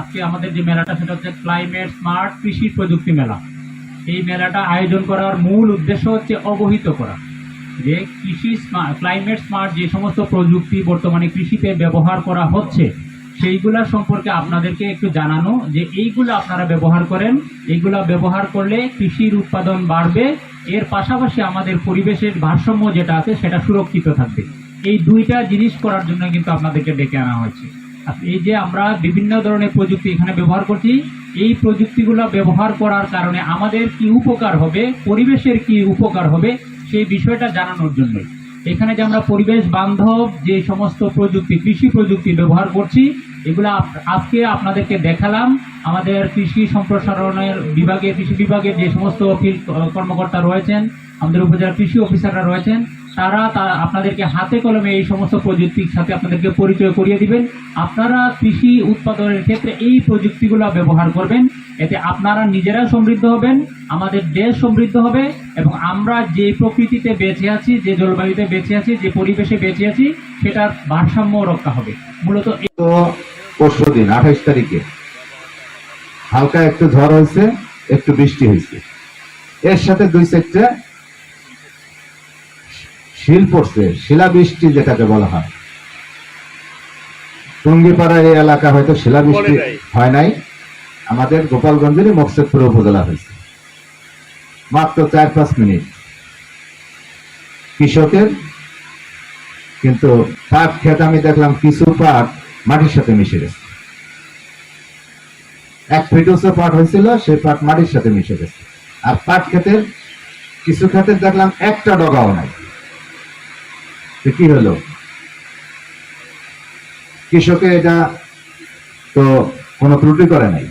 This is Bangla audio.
আজকে আমাদের যে মেলাটা, সেটা হচ্ছে ক্লাইমেট স্মার্ট কৃষি প্রযুক্তি মেলা। এই মেলাটা আয়োজন করার মূল উদ্দেশ্য হচ্ছে অবহিত করা। যে কৃষি ক্লাইমেট স্মার্ট যে সমস্ত প্রযুক্তি বর্তমানে কৃষিতে ব্যবহার করা হচ্ছে, সেইগুলা সম্পর্কে আপনাদেরকে একটু জানানো যে এইগুলো আপনারা ব্যবহার করেন, এইগুলা ব্যবহার করলে কৃষির উৎপাদন বাড়বে, এর পাশাপাশি আমাদের পরিবেশের ভারসাম্য যেটা আছে, সেটা সুরক্ষিত থাকবে। এই দুইটা জিনিস করার জন্য কিন্তু আপনাদেরকে ডেকে আনা হয়েছে। এই যে আমরা বিভিন্ন ধরনের প্রযুক্তি এখানে ব্যবহার করছি, এই প্রযুক্তিগুলো ব্যবহার করার কারণে আমাদের কি উপকার হবে, পরিবেশের কি উপকার হবে, সেই বিষয়টা জানানোর জন্য। এখানে যে আমরা পরিবেশ বান্ধব যে সমস্ত প্রযুক্তি, কৃষি প্রযুক্তি ব্যবহার করছি, এগুলো আজকে আপনাদেরকে দেখালাম। আমাদের কৃষি সম্প্রসারণের বিভাগে, কৃষি বিভাগে যে সমস্ত ফিল্ড কর্মকর্তা রয়েছেন, আমাদের উপজেলা কৃষি অফিসাররা রয়েছেন তারা আপনাদেরকে হাতে কলমে এই সমস্ত প্রযুক্তির সাথে আপনাদেরকে পরিচয় করিয়ে দিবেন। আপনারা কৃষি উৎপাদনের ক্ষেত্রে এই প্রযুক্তিগুলো ব্যবহার করবেন। এতে আপনারা নিজেরা সমৃদ্ধ হবেন, আমাদের দেশ সমৃদ্ধ হবে এবং আমরা যে প্রকৃতিতে বেঁচে আছি, যে জলবায়ুতে বেঁচে আছি, যে পরিবেশে বেঁচে আছি, সেটার ভারসাম্য রক্ষা হবে। মূলত পরশু দিন, আঠাইশ তারিখে হালকা একটু ঝড় হয়েছে, একটু বৃষ্টি হয়েছে। এর সাথে দুই সেক্টরে শিল পড়ছে শিলাবৃষ্টি যেটাকে বলা হয়। টুঙ্গিপাড়া এই এলাকা হয়তো শিলাবৃষ্টি হয় নাই। আমাদের গোপালগঞ্জেরই মকসেদপুর উপজেলা হয়েছে। মাত্র চার পাঁচ মিনিট। কৃষকের কিন্তু পাট ক্ষেত আমি দেখলাম কিছু পাট মাটির সাথে মিশে গেছে। এক ফিট পাট হয়েছিল সেই পাট মাটির সাথে মিশে গেছে। আর পাট ক্ষেতের কিছু ক্ষেতের দেখলাম একটা ডগাও নাই। তো কি হলো? কৃষকের এটা তো কোনো ত্রুটি করে নাই?